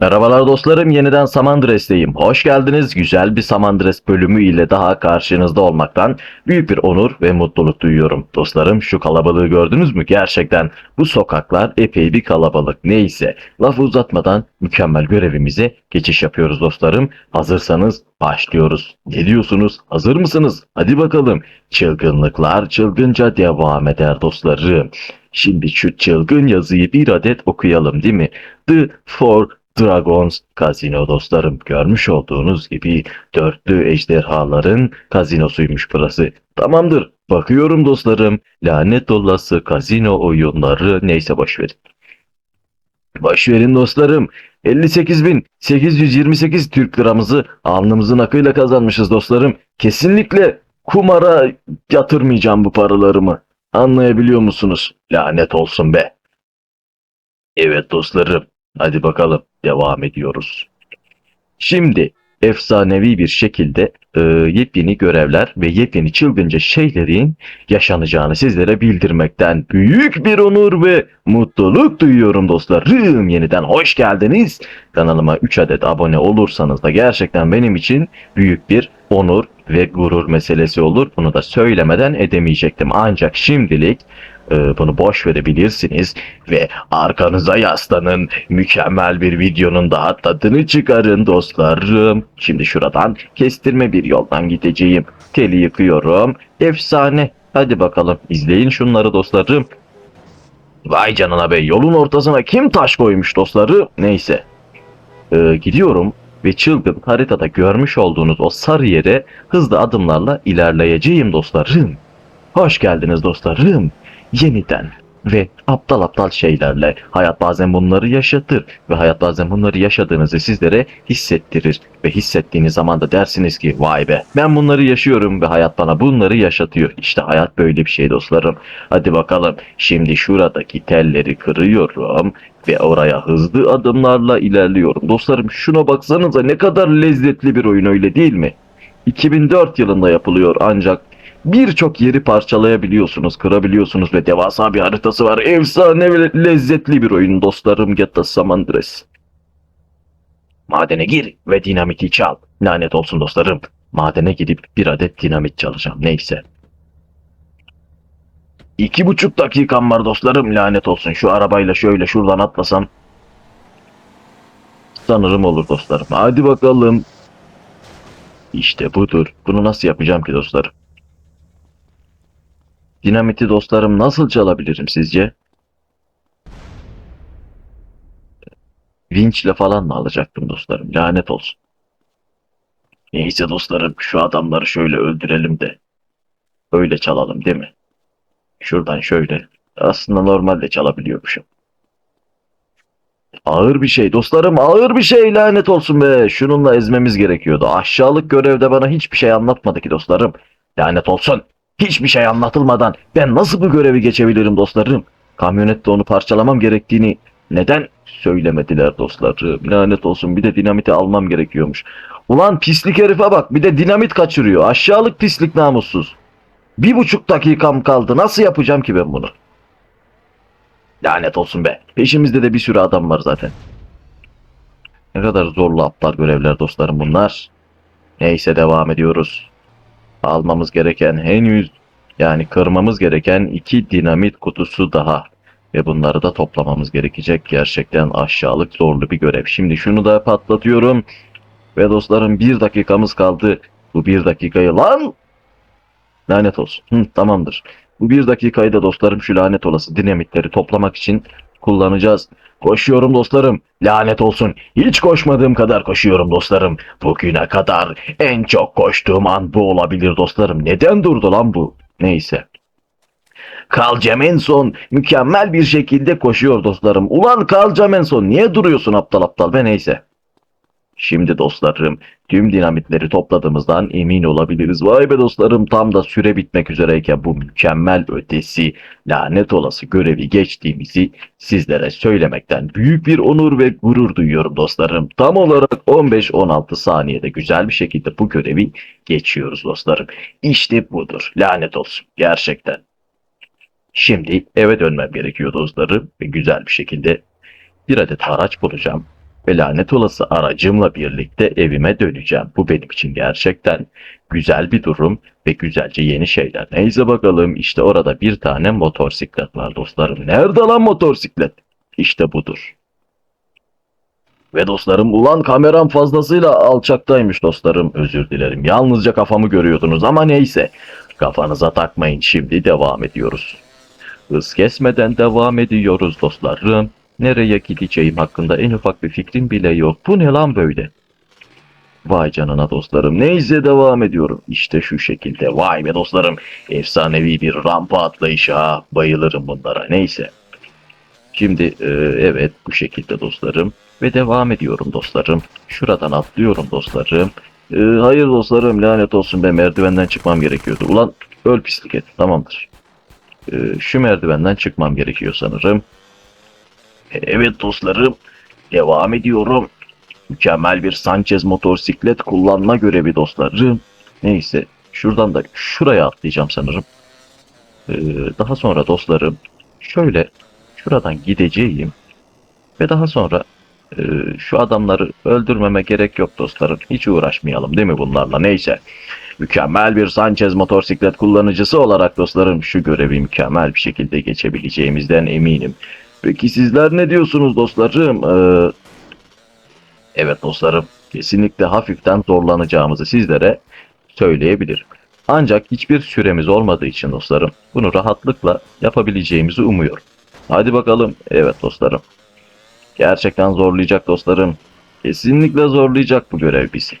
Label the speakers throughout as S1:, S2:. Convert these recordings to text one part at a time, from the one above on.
S1: Merhabalar dostlarım, yeniden Samandres'teyim. Hoş geldiniz. Güzel bir Samandres bölümü ile daha karşınızda olmaktan büyük bir onur ve mutluluk duyuyorum. Dostlarım şu kalabalığı gördünüz mü? Gerçekten bu sokaklar epey bir kalabalık. Neyse, lafı uzatmadan mükemmel görevimize geçiş yapıyoruz dostlarım. Hazırsanız başlıyoruz. Ne diyorsunuz? Hazır mısınız? Hadi bakalım. Çılgınlıklar çılgınca devam eder dostlarım. Şimdi şu çılgın yazıyı bir adet okuyalım değil mi? The Four Dragons Casino dostlarım. Görmüş olduğunuz gibi dörtlü ejderhaların kazinosuymuş burası. Tamamdır. Bakıyorum dostlarım. Lanet olası kazino oyunları neyse boşverin. Boşverin dostlarım. 58.828 Türk liramızı alnımızın akıyla kazanmışız dostlarım. Kesinlikle kumara yatırmayacağım bu paralarımı. Anlayabiliyor musunuz? Lanet olsun be. Evet dostlarım. Hadi bakalım devam ediyoruz. Şimdi efsanevi bir şekilde e, yepyeni görevler ve yepyeni çılgınca şeylerin yaşanacağını sizlere bildirmekten büyük bir onur ve mutluluk duyuyorum dostlarım. Yeniden hoş geldiniz. Kanalıma 3 adet abone olursanız da gerçekten benim için büyük bir onur ve gurur meselesi olur. Bunu da söylemeden edemeyecektim. Ancak şimdilik bunu boş verebilirsiniz ve arkanıza yaslanın. Mükemmel bir videonun daha tadını çıkarın dostlarım. Şimdi şuradan kestirme bir yoldan gideceğim. Teli yıkıyorum. Efsane. Hadi bakalım izleyin şunları dostlarım. Vay canına be yolun ortasına kim taş koymuş dostları? Neyse. Ee, gidiyorum ve çılgın haritada görmüş olduğunuz o sarı yere hızlı adımlarla ilerleyeceğim dostlarım. Hoş geldiniz dostlarım. Yeniden ve aptal aptal şeylerle hayat bazen bunları yaşatır ve hayat bazen bunları yaşadığınızı sizlere hissettirir ve hissettiğiniz zaman da dersiniz ki vay be ben bunları yaşıyorum ve hayat bana bunları yaşatıyor. İşte hayat böyle bir şey dostlarım. Hadi bakalım şimdi şuradaki telleri kırıyorum ve oraya hızlı adımlarla ilerliyorum. Dostlarım şuna baksanıza ne kadar lezzetli bir oyun öyle değil mi? 2004 yılında yapılıyor ancak birçok yeri parçalayabiliyorsunuz, kırabiliyorsunuz ve devasa bir haritası var. Efsane ve lezzetli bir oyun dostlarım Getta San Andreas. Madene gir ve dinamiti çal. Lanet olsun dostlarım. Madene gidip bir adet dinamit çalacağım. Neyse. İki buçuk dakikam var dostlarım. Lanet olsun. Şu arabayla şöyle şuradan atlasam. Sanırım olur dostlarım. Hadi bakalım. İşte budur. Bunu nasıl yapacağım ki dostlarım? Dinamiti dostlarım nasıl çalabilirim sizce? Vinçle falan mı alacaktım dostlarım? Lanet olsun. Neyse dostlarım şu adamları şöyle öldürelim de. Öyle çalalım değil mi? Şuradan şöyle. Aslında normalde çalabiliyormuşum. Ağır bir şey dostlarım ağır bir şey lanet olsun be. Şununla ezmemiz gerekiyordu. Aşağılık görevde bana hiçbir şey anlatmadı ki dostlarım. Lanet olsun. Hiçbir şey anlatılmadan ben nasıl bu görevi geçebilirim dostlarım? Kamyonette onu parçalamam gerektiğini neden söylemediler dostlarım? Lanet olsun bir de dinamiti almam gerekiyormuş. Ulan pislik herife bak bir de dinamit kaçırıyor. Aşağılık pislik namussuz. Bir buçuk dakikam kaldı. Nasıl yapacağım ki ben bunu? Lanet olsun be. Peşimizde de bir sürü adam var zaten. Ne kadar zorlu aptal görevler dostlarım bunlar. Neyse devam ediyoruz. Almamız gereken henüz yani kırmamız gereken iki dinamit kutusu daha. Ve bunları da toplamamız gerekecek. Gerçekten aşağılık zorlu bir görev. Şimdi şunu da patlatıyorum. Ve dostlarım bir dakikamız kaldı. Bu bir dakikayı lan lanet olsun. Hı, tamamdır. Bu bir dakikayı da dostlarım şu lanet olası dinamitleri toplamak için kullanacağız. Koşuyorum dostlarım. Lanet olsun. Hiç koşmadığım kadar koşuyorum dostlarım. Bugüne kadar en çok koştuğum an bu olabilir dostlarım. Neden durdu lan bu? Neyse. Carl Jemenson mükemmel bir şekilde koşuyor dostlarım. Ulan Carl Jemenson niye duruyorsun aptal aptal be neyse. Şimdi dostlarım tüm dinamitleri topladığımızdan emin olabiliriz. Vay be dostlarım tam da süre bitmek üzereyken bu mükemmel ötesi lanet olası görevi geçtiğimizi sizlere söylemekten büyük bir onur ve gurur duyuyorum dostlarım. Tam olarak 15-16 saniyede güzel bir şekilde bu görevi geçiyoruz dostlarım. İşte budur lanet olsun gerçekten. Şimdi eve dönmem gerekiyor dostlarım ve güzel bir şekilde bir adet haraç bulacağım ve lanet olası aracımla birlikte evime döneceğim. Bu benim için gerçekten güzel bir durum ve güzelce yeni şeyler. Neyse bakalım işte orada bir tane motosiklet var dostlarım. Nerede lan motosiklet? İşte budur. Ve dostlarım ulan kameram fazlasıyla alçaktaymış dostlarım. Özür dilerim. Yalnızca kafamı görüyordunuz ama neyse. Kafanıza takmayın şimdi devam ediyoruz. Hız kesmeden devam ediyoruz dostlarım. Nereye gideceğim hakkında en ufak bir fikrim bile yok. Bu ne lan böyle? Vay canına dostlarım. Neyse devam ediyorum. İşte şu şekilde. Vay be dostlarım. Efsanevi bir rampa atlayışı ha. Bayılırım bunlara. Neyse. Şimdi e, evet bu şekilde dostlarım. Ve devam ediyorum dostlarım. Şuradan atlıyorum dostlarım. E, hayır dostlarım lanet olsun be merdivenden çıkmam gerekiyordu. Ulan öl pislik et. Tamamdır. E, şu merdivenden çıkmam gerekiyor sanırım. Evet dostlarım. Devam ediyorum. Mükemmel bir Sanchez motosiklet kullanma görevi dostlarım. Neyse şuradan da şuraya atlayacağım sanırım. Ee, daha sonra dostlarım şöyle şuradan gideceğim ve daha sonra e, şu adamları öldürmeme gerek yok dostlarım. Hiç uğraşmayalım değil mi bunlarla neyse. Mükemmel bir Sanchez motosiklet kullanıcısı olarak dostlarım şu görevi mükemmel bir şekilde geçebileceğimizden eminim. Peki sizler ne diyorsunuz dostlarım? Ee, Evet dostlarım, kesinlikle hafiften zorlanacağımızı sizlere söyleyebilirim. Ancak hiçbir süremiz olmadığı için dostlarım, bunu rahatlıkla yapabileceğimizi umuyorum. Hadi bakalım, evet dostlarım. Gerçekten zorlayacak dostlarım. Kesinlikle zorlayacak bu görev bizi.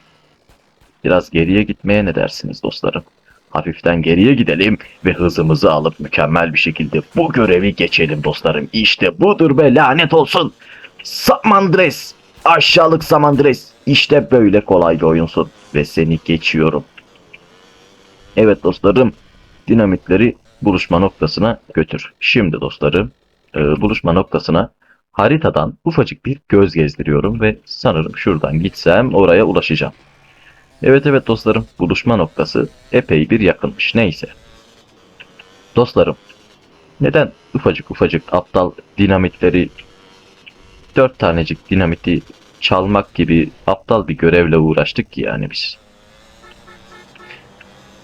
S1: Biraz geriye gitmeye ne dersiniz dostlarım? Hafiften geriye gidelim ve hızımızı alıp mükemmel bir şekilde bu görevi geçelim dostlarım. İşte budur be lanet olsun. Samandres. Aşağılık Samandres. İşte böyle kolay bir oyunsun. Ve seni geçiyorum. Evet dostlarım. Dinamitleri buluşma noktasına götür. Şimdi dostlarım. e, buluşma noktasına haritadan ufacık bir göz gezdiriyorum. Ve sanırım şuradan gitsem oraya ulaşacağım. Evet evet dostlarım. Buluşma noktası epey bir yakınmış. Neyse. Dostlarım. Neden ufacık ufacık aptal dinamitleri dört tanecik dinamiti çalmak gibi aptal bir görevle uğraştık ki yani biz.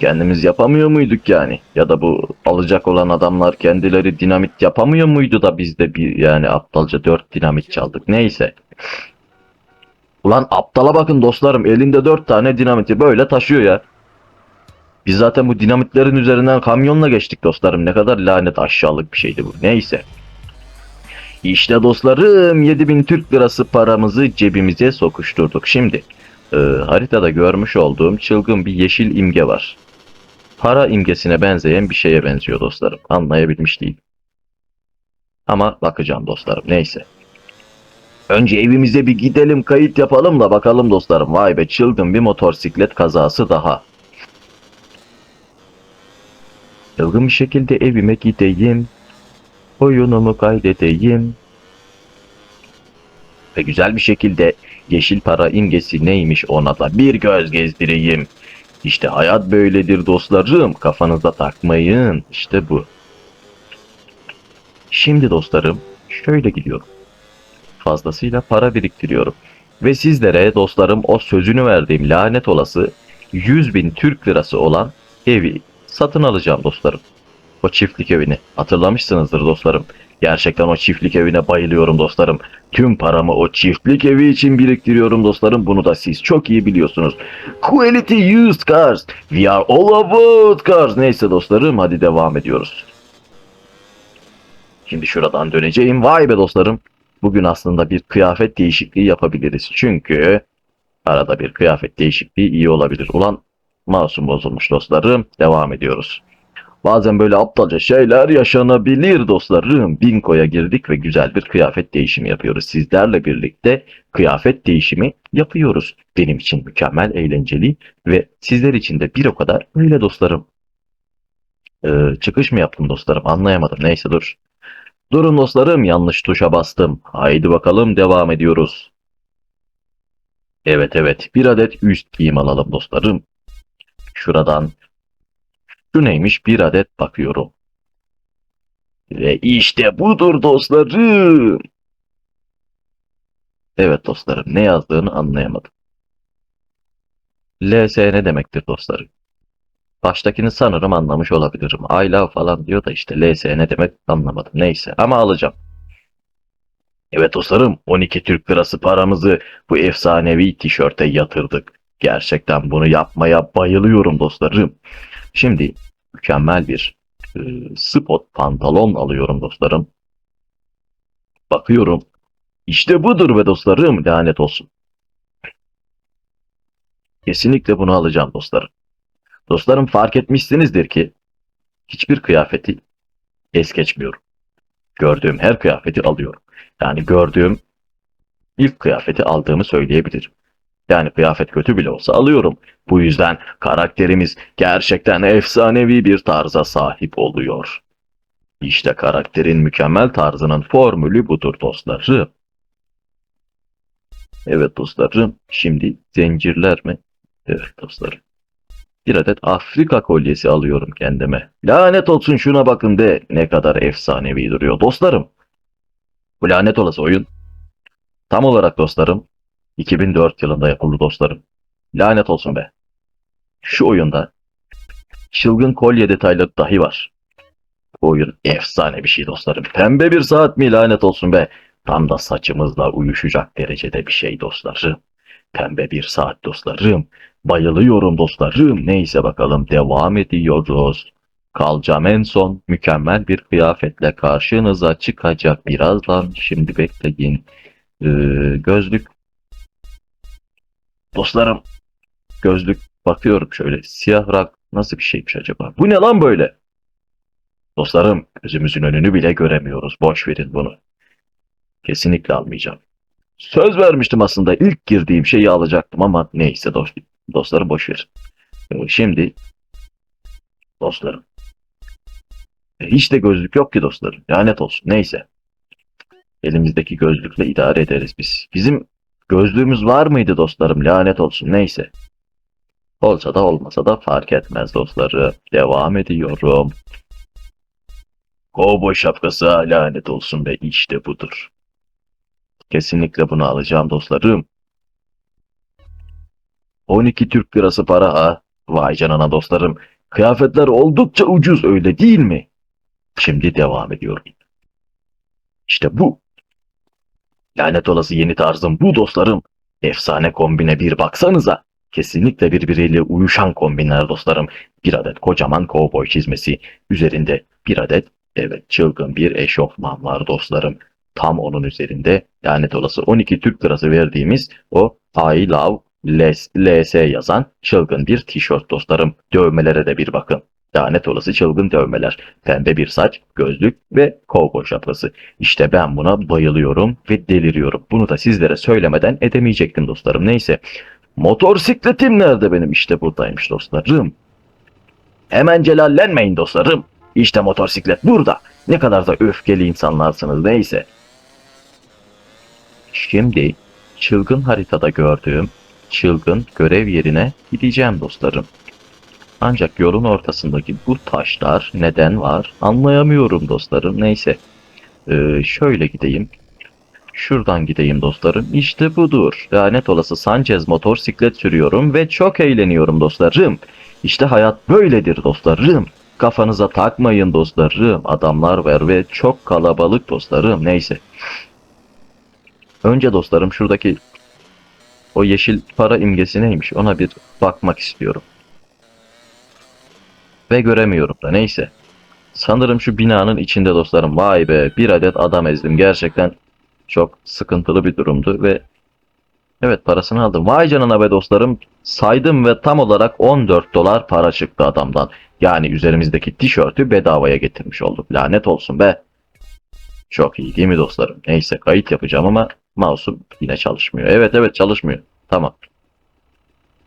S1: Kendimiz yapamıyor muyduk yani? Ya da bu alacak olan adamlar kendileri dinamit yapamıyor muydu da biz de bir yani aptalca dört dinamit çaldık. Neyse. Ulan aptala bakın dostlarım elinde dört tane dinamiti böyle taşıyor ya. Biz zaten bu dinamitlerin üzerinden kamyonla geçtik dostlarım. Ne kadar lanet aşağılık bir şeydi bu. Neyse. İşte dostlarım 7000 Türk lirası paramızı cebimize sokuşturduk. Şimdi e, haritada görmüş olduğum çılgın bir yeşil imge var. Para imgesine benzeyen bir şeye benziyor dostlarım. Anlayabilmiş değil. Ama bakacağım dostlarım neyse. Önce evimize bir gidelim kayıt yapalım da bakalım dostlarım. Vay be çılgın bir motosiklet kazası daha. Çılgın bir şekilde evime gideyim. Oyunumu kaydedeyim. Ve güzel bir şekilde yeşil para imgesi neymiş ona da bir göz gezdireyim. İşte hayat böyledir dostlarım. Kafanıza takmayın. İşte bu. Şimdi dostlarım şöyle gidiyorum. Fazlasıyla para biriktiriyorum. Ve sizlere dostlarım o sözünü verdiğim lanet olası 100 bin Türk lirası olan evi satın alacağım dostlarım. O çiftlik evini hatırlamışsınızdır dostlarım. Gerçekten o çiftlik evine bayılıyorum dostlarım. Tüm paramı o çiftlik evi için biriktiriyorum dostlarım. Bunu da siz çok iyi biliyorsunuz. Quality used cars. We are all about cars. Neyse dostlarım hadi devam ediyoruz. Şimdi şuradan döneceğim. Vay be dostlarım. Bugün aslında bir kıyafet değişikliği yapabiliriz. Çünkü arada bir kıyafet değişikliği iyi olabilir. Ulan masum bozulmuş dostlarım. Devam ediyoruz. Bazen böyle aptalca şeyler yaşanabilir dostlarım. Binko'ya girdik ve güzel bir kıyafet değişimi yapıyoruz. Sizlerle birlikte kıyafet değişimi yapıyoruz. Benim için mükemmel, eğlenceli ve sizler için de bir o kadar öyle dostlarım. Ee, çıkış mı yaptım dostlarım anlayamadım. Neyse dur. Durun dostlarım yanlış tuşa bastım. Haydi bakalım devam ediyoruz. Evet evet bir adet üst giyim alalım dostlarım. Şuradan şu neymiş bir adet bakıyorum. Ve işte budur dostlarım. Evet dostlarım ne yazdığını anlayamadım. LS ne demektir dostlarım? Baştakini sanırım anlamış olabilirim. I love falan diyor da işte LS ne demek anlamadım. Neyse ama alacağım. Evet dostlarım 12 Türk lirası paramızı bu efsanevi tişörte yatırdık. Gerçekten bunu yapmaya bayılıyorum dostlarım. Şimdi mükemmel bir e, spot pantolon alıyorum dostlarım. Bakıyorum. İşte budur be dostlarım lanet olsun. Kesinlikle bunu alacağım dostlarım. Dostlarım fark etmişsinizdir ki hiçbir kıyafeti es geçmiyorum. Gördüğüm her kıyafeti alıyorum. Yani gördüğüm ilk kıyafeti aldığımı söyleyebilirim. Yani kıyafet kötü bile olsa alıyorum. Bu yüzden karakterimiz gerçekten efsanevi bir tarza sahip oluyor. İşte karakterin mükemmel tarzının formülü budur dostlarım. Evet dostlarım, şimdi zincirler mi? Evet dostlarım. Bir adet Afrika kolyesi alıyorum kendime. Lanet olsun şuna bakın de ne kadar efsanevi duruyor dostlarım. Bu lanet olası oyun tam olarak dostlarım 2004 yılında yapıldı dostlarım. Lanet olsun be. Şu oyunda çılgın kolye detayları dahi var. Bu oyun efsane bir şey dostlarım. Pembe bir saat mi lanet olsun be. Tam da saçımızla uyuşacak derecede bir şey dostlarım. Pembe bir saat dostlarım. Bayılıyorum dostlarım. Neyse bakalım devam ediyoruz. Kalacağım en son mükemmel bir kıyafetle karşınıza çıkacak birazdan. Şimdi bekleyin. Ee, gözlük. Dostlarım gözlük bakıyorum şöyle siyah rak nasıl bir şeymiş acaba? Bu ne lan böyle? Dostlarım gözümüzün önünü bile göremiyoruz. Boş verin bunu. Kesinlikle almayacağım. Söz vermiştim aslında ilk girdiğim şeyi alacaktım ama neyse dost, dostlarım boş ver. Ee, Şimdi dostlarım. E, Hiç de gözlük yok ki dostlarım. Lanet olsun. Neyse. Elimizdeki gözlükle idare ederiz biz. Bizim gözlüğümüz var mıydı dostlarım? Lanet olsun. Neyse. Olsa da olmasa da fark etmez dostları. Devam ediyorum. Kovboy şapkası lanet olsun be işte budur. Kesinlikle bunu alacağım dostlarım. 12 Türk lirası para ha. Vay canına dostlarım. Kıyafetler oldukça ucuz öyle değil mi? Şimdi devam ediyorum. İşte bu. Lanet olası yeni tarzım bu dostlarım. Efsane kombine bir baksanıza. Kesinlikle birbiriyle uyuşan kombinler dostlarım. Bir adet kocaman kovboy çizmesi. Üzerinde bir adet evet çılgın bir eşofman var dostlarım. Tam onun üzerinde lanet olası 12 Türk lirası verdiğimiz o I love LS, yazan çılgın bir tişört dostlarım. Dövmelere de bir bakın. Lanet olası çılgın dövmeler. Pembe bir saç, gözlük ve kovboy şapkası. İşte ben buna bayılıyorum ve deliriyorum. Bunu da sizlere söylemeden edemeyecektim dostlarım. Neyse. Motorsikletim nerede benim? İşte buradaymış dostlarım. Hemen celallenmeyin dostlarım. İşte motosiklet burada. Ne kadar da öfkeli insanlarsınız neyse. Şimdi çılgın haritada gördüğüm çılgın görev yerine gideceğim dostlarım. Ancak yolun ortasındaki bu taşlar neden var anlayamıyorum dostlarım. Neyse. Ee, şöyle gideyim. Şuradan gideyim dostlarım. İşte budur. Lanet olası Sanchez motosiklet sürüyorum ve çok eğleniyorum dostlarım. İşte hayat böyledir dostlarım. Kafanıza takmayın dostlarım. Adamlar var ve çok kalabalık dostlarım. Neyse. Önce dostlarım şuradaki o yeşil para imgesi neymiş ona bir bakmak istiyorum. Ve göremiyorum da neyse. Sanırım şu binanın içinde dostlarım. Vay be bir adet adam ezdim. Gerçekten çok sıkıntılı bir durumdu ve evet parasını aldım. Vay canına be dostlarım. Saydım ve tam olarak 14 dolar para çıktı adamdan. Yani üzerimizdeki tişörtü bedavaya getirmiş olduk. Lanet olsun be. Çok iyi değil mi dostlarım? Neyse kayıt yapacağım ama mouse'um yine çalışmıyor. Evet evet çalışmıyor. Tamam.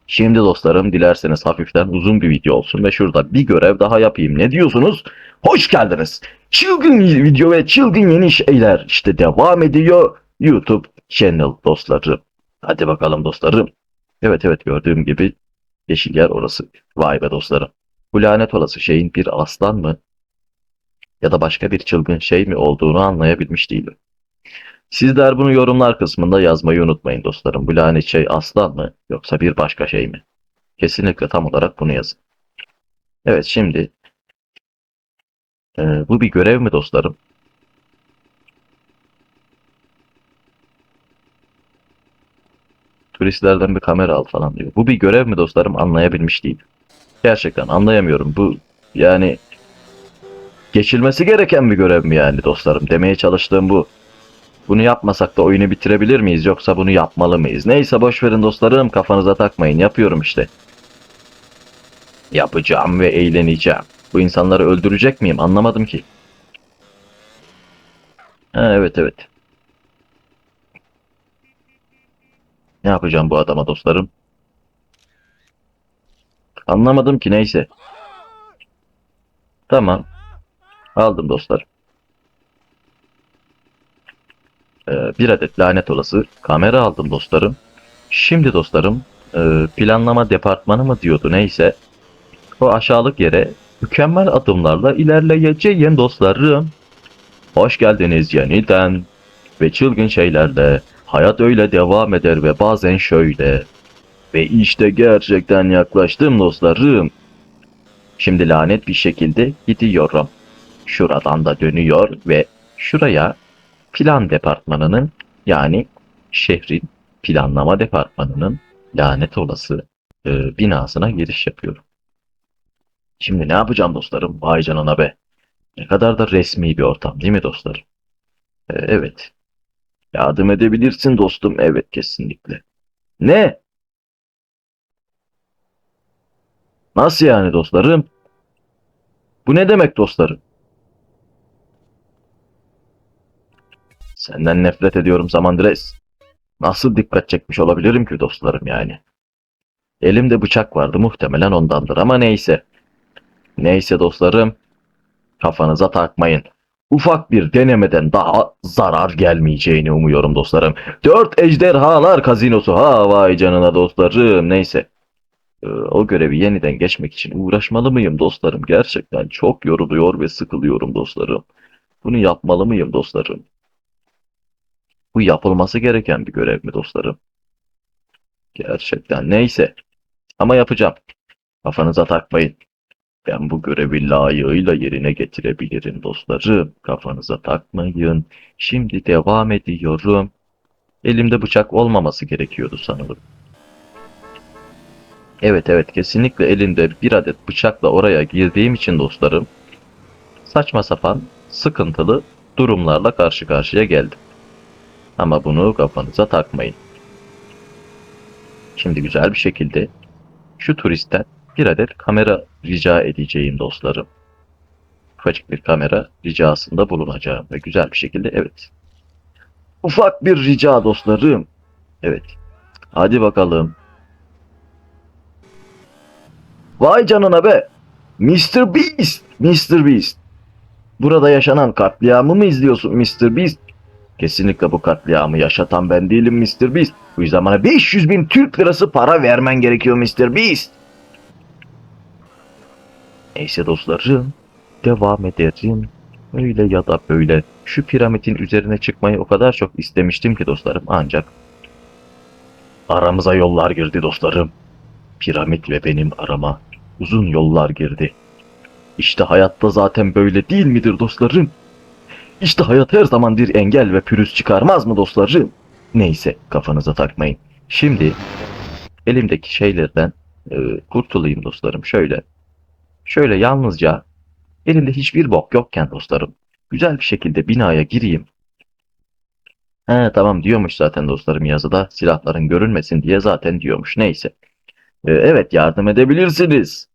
S1: Şimdi dostlarım dilerseniz hafiften uzun bir video olsun ve şurada bir görev daha yapayım. Ne diyorsunuz? Hoş geldiniz. Çılgın video ve çılgın yeni şeyler işte devam ediyor YouTube channel dostlarım. Hadi bakalım dostlarım. Evet evet gördüğüm gibi yeşil yer orası. Vay be dostlarım. Bu lanet olası şeyin bir aslan mı ya da başka bir çılgın şey mi olduğunu anlayabilmiş değilim. Sizler bunu yorumlar kısmında yazmayı unutmayın dostlarım. Bu lanet şey aslan mı yoksa bir başka şey mi? Kesinlikle tam olarak bunu yazın. Evet şimdi e, bu bir görev mi dostlarım? Turistlerden bir kamera al falan diyor. Bu bir görev mi dostlarım? Anlayabilmiş değil. Gerçekten anlayamıyorum. Bu yani geçilmesi gereken bir görev mi yani dostlarım? Demeye çalıştığım bu. Bunu yapmasak da oyunu bitirebilir miyiz yoksa bunu yapmalı mıyız? Neyse boş verin dostlarım kafanıza takmayın. Yapıyorum işte. Yapacağım ve eğleneceğim. Bu insanları öldürecek miyim? Anlamadım ki. Ha, evet evet. Ne yapacağım bu adama dostlarım? Anlamadım ki neyse. Tamam. Aldım dostlar. Ee, bir adet lanet olası kamera aldım dostlarım. Şimdi dostlarım e, planlama departmanı mı diyordu neyse. O aşağılık yere mükemmel adımlarla ilerleyeceğim dostlarım. Hoş geldiniz yeniden. Ve çılgın şeylerle hayat öyle devam eder ve bazen şöyle. Ve işte gerçekten yaklaştım dostlarım. Şimdi lanet bir şekilde gidiyorum. Şuradan da dönüyor ve şuraya plan departmanının yani şehrin planlama departmanının lanet olası e, binasına giriş yapıyorum. Şimdi ne yapacağım dostlarım? Vay canına be. Ne kadar da resmi bir ortam değil mi dostlarım? E, evet. Yardım edebilirsin dostum. Evet kesinlikle. Ne? Nasıl yani dostlarım? Bu ne demek dostlarım? Senden nefret ediyorum Samandres. Nasıl dikkat çekmiş olabilirim ki dostlarım yani? Elimde bıçak vardı muhtemelen ondandır ama neyse. Neyse dostlarım. Kafanıza takmayın. Ufak bir denemeden daha zarar gelmeyeceğini umuyorum dostlarım. Dört ejderhalar kazinosu. Ha vay canına dostlarım. Neyse. Ee, o görevi yeniden geçmek için uğraşmalı mıyım dostlarım? Gerçekten çok yoruluyor ve sıkılıyorum dostlarım. Bunu yapmalı mıyım dostlarım? Bu yapılması gereken bir görev mi dostlarım? Gerçekten neyse. Ama yapacağım. Kafanıza takmayın. Ben bu görevi layığıyla yerine getirebilirim dostlarım. Kafanıza takmayın. Şimdi devam ediyorum. Elimde bıçak olmaması gerekiyordu sanırım. Evet evet kesinlikle elimde bir adet bıçakla oraya girdiğim için dostlarım saçma sapan sıkıntılı durumlarla karşı karşıya geldim. Ama bunu kafanıza takmayın. Şimdi güzel bir şekilde şu turistten bir adet kamera rica edeceğim dostlarım. Ufacık bir kamera ricasında bulunacağım ve güzel bir şekilde evet. Ufak bir rica dostlarım. Evet. Hadi bakalım. Vay canına be. Mr. Beast. Mr. Beast. Burada yaşanan katliamı mı izliyorsun Mr. Beast? Kesinlikle bu katliamı yaşatan ben değilim Mr. Beast. Bu yüzden bana 500 bin Türk lirası para vermen gerekiyor Mr. Beast. Neyse dostlarım. Devam ederim. Öyle ya da böyle. Şu piramidin üzerine çıkmayı o kadar çok istemiştim ki dostlarım ancak aramıza yollar girdi dostlarım. Piramit ve benim arama uzun yollar girdi. İşte hayatta zaten böyle değil midir dostlarım? İşte hayat her zaman bir engel ve pürüz çıkarmaz mı dostlarım? Neyse kafanıza takmayın. Şimdi elimdeki şeylerden e, kurtulayım dostlarım. Şöyle. Şöyle yalnızca elimde hiçbir bok yokken dostlarım. Güzel bir şekilde binaya gireyim. He tamam diyormuş zaten dostlarım yazıda. Silahların görünmesin diye zaten diyormuş. Neyse. E, evet yardım edebilirsiniz.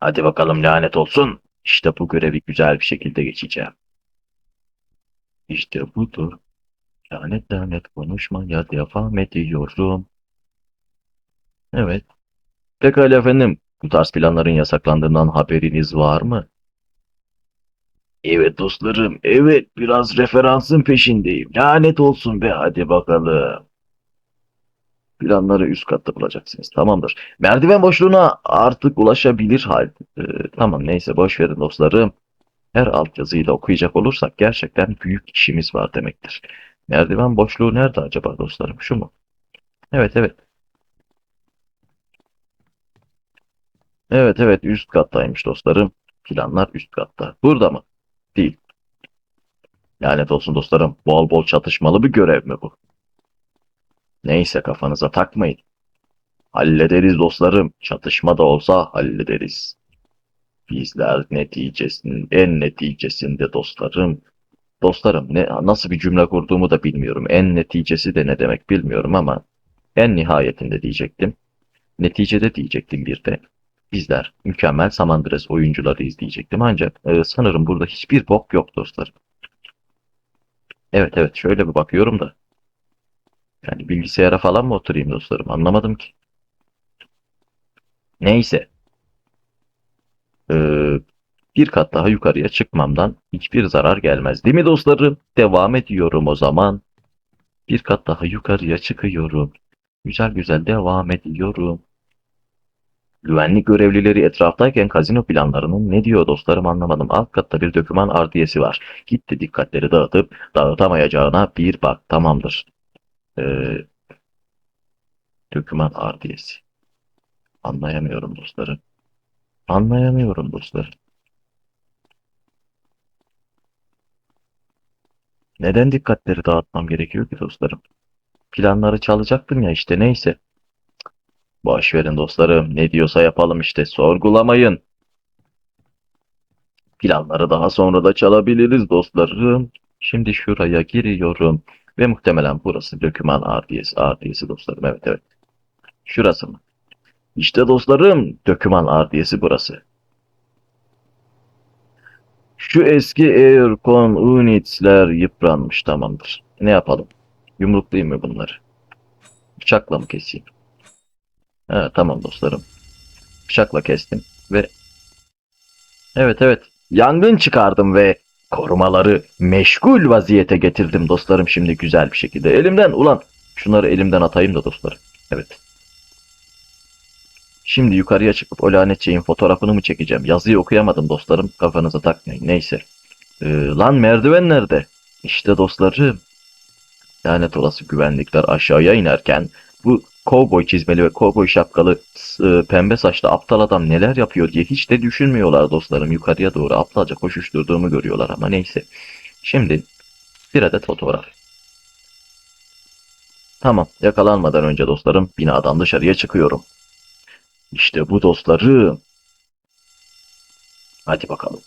S1: Hadi bakalım lanet olsun. İşte bu görevi güzel bir şekilde geçeceğim. İşte budur. Lanet lanet konuşmaya devam ediyorum. Evet. Pekala efendim. Bu tarz planların yasaklandığından haberiniz var mı? Evet dostlarım. Evet biraz referansın peşindeyim. Lanet olsun be hadi bakalım. Planları üst katta bulacaksınız. Tamamdır. Merdiven boşluğuna artık ulaşabilir hal. Ee, tamam neyse boş verin dostlarım. her altyazıyı da okuyacak olursak gerçekten büyük işimiz var demektir. Merdiven boşluğu nerede acaba dostlarım? Şu mu? Evet evet. Evet evet üst kattaymış dostlarım. Planlar üst katta. Burada mı? Değil. Lanet olsun dostlarım. Bol bol çatışmalı bir görev mi bu? Neyse kafanıza takmayın. Hallederiz dostlarım. Çatışma da olsa hallederiz. Bizler neticesinin en neticesinde dostlarım. Dostlarım ne nasıl bir cümle kurduğumu da bilmiyorum. En neticesi de ne demek bilmiyorum ama en nihayetinde diyecektim. Neticede diyecektim bir de. Bizler mükemmel San Andreas oyuncularıyız diyecektim ancak e, sanırım burada hiçbir bok yok dostlarım. Evet evet şöyle bir bakıyorum da. Yani bilgisayara falan mı oturayım dostlarım anlamadım ki. Neyse. Ee, bir kat daha yukarıya çıkmamdan hiçbir zarar gelmez. Değil mi dostlarım? Devam ediyorum o zaman. Bir kat daha yukarıya çıkıyorum. Güzel güzel devam ediyorum. Güvenlik görevlileri etraftayken kazino planlarının ne diyor dostlarım anlamadım. Alt katta bir döküman ardiyesi var. Gitti dikkatleri dağıtıp dağıtamayacağına bir bak tamamdır. Ee, döküman ardiyesi. Anlayamıyorum dostlarım. Anlayamıyorum dostlarım. Neden dikkatleri dağıtmam gerekiyor ki dostlarım? Planları çalacaktım ya işte neyse. Boş verin dostlarım. Ne diyorsa yapalım işte. Sorgulamayın. Planları daha sonra da çalabiliriz dostlarım. Şimdi şuraya giriyorum. Ve muhtemelen burası döküman ardiyesi. Ardiyesi dostlarım. Evet evet. Şurası mı? İşte dostlarım. Döküman ardiyesi burası. Şu eski Aircon units'ler yıpranmış tamamdır. Ne yapalım? Yumruklayayım mı bunları? Bıçakla mı keseyim? Ha, tamam dostlarım. Bıçakla kestim ve evet evet yangın çıkardım ve korumaları meşgul vaziyete getirdim dostlarım şimdi güzel bir şekilde. Elimden ulan şunları elimden atayım da dostlarım. Evet. Şimdi yukarıya çıkıp o lanet şeyin fotoğrafını mı çekeceğim? Yazıyı okuyamadım dostlarım. Kafanıza takmayın. Neyse. Ee, lan merdiven nerede? İşte dostlarım. Lanet olası güvenlikler aşağıya inerken bu kovboy çizmeli ve kovboy şapkalı e, pembe saçlı aptal adam neler yapıyor diye hiç de düşünmüyorlar dostlarım. Yukarıya doğru aptalca koşuşturduğumu görüyorlar ama neyse. Şimdi bir adet fotoğraf. Tamam yakalanmadan önce dostlarım binadan dışarıya çıkıyorum. İşte bu dostlarım. Hadi bakalım.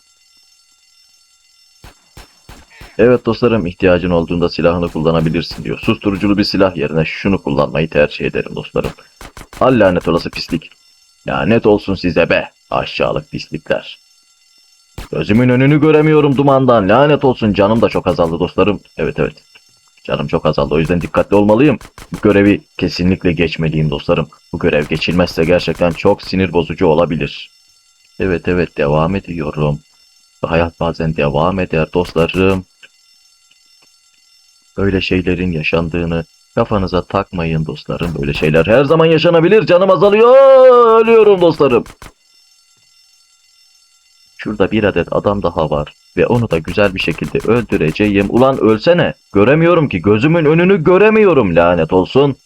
S1: Evet dostlarım ihtiyacın olduğunda silahını kullanabilirsin diyor. Susturuculu bir silah yerine şunu kullanmayı tercih ederim dostlarım. Al lanet olası pislik. Lanet olsun size be aşağılık pislikler. Gözümün önünü göremiyorum dumandan. Lanet olsun canım da çok azaldı dostlarım. Evet evet. Canım çok azaldı o yüzden dikkatli olmalıyım. Bu görevi kesinlikle geçmeliyim dostlarım. Bu görev geçilmezse gerçekten çok sinir bozucu olabilir. Evet evet devam ediyorum. Hayat bazen devam eder dostlarım. Böyle şeylerin yaşandığını kafanıza takmayın dostlarım. Böyle şeyler her zaman yaşanabilir. Canım azalıyor. Ölüyorum dostlarım. Şurada bir adet adam daha var. Ve onu da güzel bir şekilde öldüreceğim. Ulan ölsene. Göremiyorum ki. Gözümün önünü göremiyorum lanet olsun.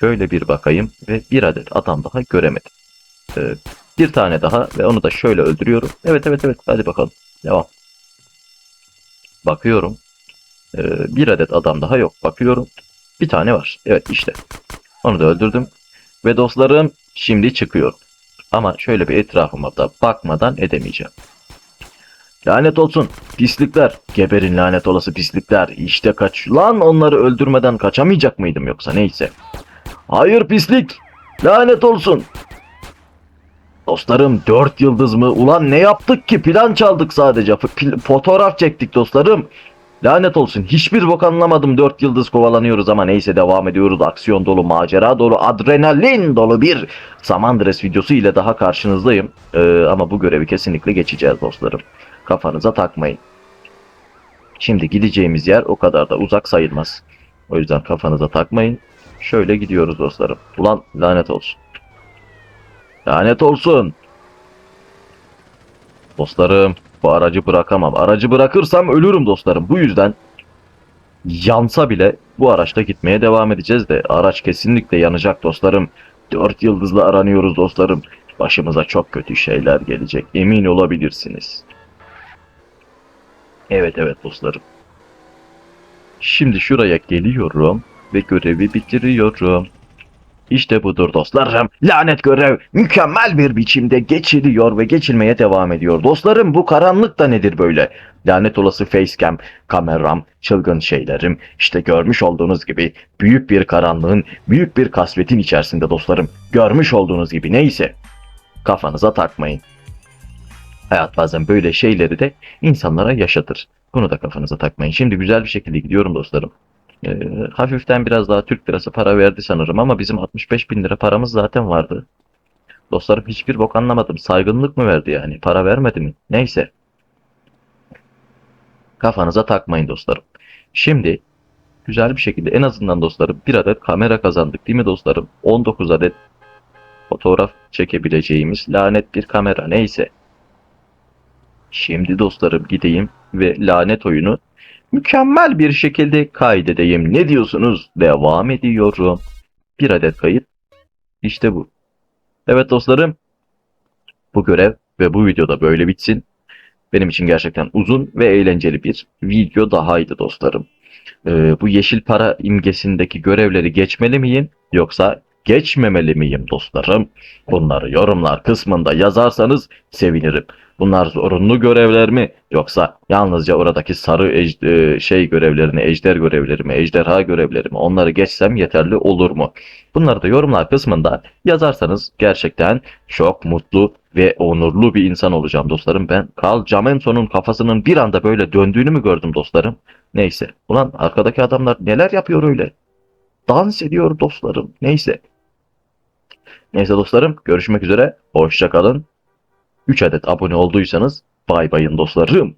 S1: Şöyle bir bakayım. Ve bir adet adam daha göremedim. Ee, bir tane daha ve onu da şöyle öldürüyorum. Evet evet evet. Hadi bakalım. Devam. Bakıyorum. Ee, bir adet adam daha yok. Bakıyorum. Bir tane var. Evet işte. Onu da öldürdüm. Ve dostlarım şimdi çıkıyorum. Ama şöyle bir etrafıma da bakmadan edemeyeceğim. Lanet olsun. Pislikler. Geberin lanet olası pislikler. İşte kaç. Lan onları öldürmeden kaçamayacak mıydım yoksa neyse. Hayır pislik. Lanet olsun. Dostlarım dört yıldız mı? Ulan ne yaptık ki? Plan çaldık sadece. F- fotoğraf çektik dostlarım. Lanet olsun. Hiçbir bok anlamadım. Dört yıldız kovalanıyoruz ama neyse devam ediyoruz. Aksiyon dolu, macera dolu, adrenalin dolu bir Samandres videosu ile daha karşınızdayım. Ee, ama bu görevi kesinlikle geçeceğiz dostlarım. Kafanıza takmayın. Şimdi gideceğimiz yer o kadar da uzak sayılmaz. O yüzden kafanıza takmayın. Şöyle gidiyoruz dostlarım. Ulan lanet olsun. Lanet olsun. Dostlarım Bu aracı bırakamam. Aracı bırakırsam ölürüm dostlarım. Bu yüzden yansa bile bu araçta gitmeye devam edeceğiz de araç kesinlikle yanacak dostlarım. Dört yıldızla aranıyoruz dostlarım. Başımıza çok kötü şeyler gelecek. Emin olabilirsiniz. Evet evet dostlarım. Şimdi şuraya geliyorum ve görevi bitiriyorum. İşte budur dostlarım. Lanet görev mükemmel bir biçimde geçiliyor ve geçilmeye devam ediyor. Dostlarım bu karanlık da nedir böyle? Lanet olası facecam, kameram, çılgın şeylerim. İşte görmüş olduğunuz gibi büyük bir karanlığın, büyük bir kasvetin içerisinde dostlarım. Görmüş olduğunuz gibi neyse. Kafanıza takmayın. Hayat bazen böyle şeyleri de insanlara yaşatır. Bunu da kafanıza takmayın. Şimdi güzel bir şekilde gidiyorum dostlarım. Ee, hafiften biraz daha Türk lirası para verdi sanırım ama bizim 65 bin lira paramız zaten vardı. Dostlarım hiçbir bok anlamadım. Saygınlık mı verdi yani? Para vermedi mi? Neyse. Kafanıza takmayın dostlarım. Şimdi güzel bir şekilde en azından dostlarım bir adet kamera kazandık değil mi dostlarım? 19 adet fotoğraf çekebileceğimiz lanet bir kamera neyse. Şimdi dostlarım gideyim ve lanet oyunu mükemmel bir şekilde kaydedeyim. Ne diyorsunuz? Devam ediyorum. Bir adet kayıt. İşte bu. Evet dostlarım. Bu görev ve bu videoda böyle bitsin. Benim için gerçekten uzun ve eğlenceli bir video dahaydı dostlarım. Ee, bu yeşil para imgesindeki görevleri geçmeli miyim yoksa geçmemeli miyim dostlarım? Bunları yorumlar kısmında yazarsanız sevinirim. Bunlar zorunlu görevler mi yoksa yalnızca oradaki sarı ej- e, şey görevlerini, ejder görevlerimi, ejderha görevlerimi onları geçsem yeterli olur mu? Bunları da yorumlar kısmında yazarsanız gerçekten çok mutlu ve onurlu bir insan olacağım dostlarım. Ben Carl Jamenson'un kafasının bir anda böyle döndüğünü mü gördüm dostlarım? Neyse. Ulan arkadaki adamlar neler yapıyor öyle? Dans ediyor dostlarım. Neyse. Neyse dostlarım görüşmek üzere. Hoşça kalın. 3 adet abone olduysanız bay bayın dostlarım.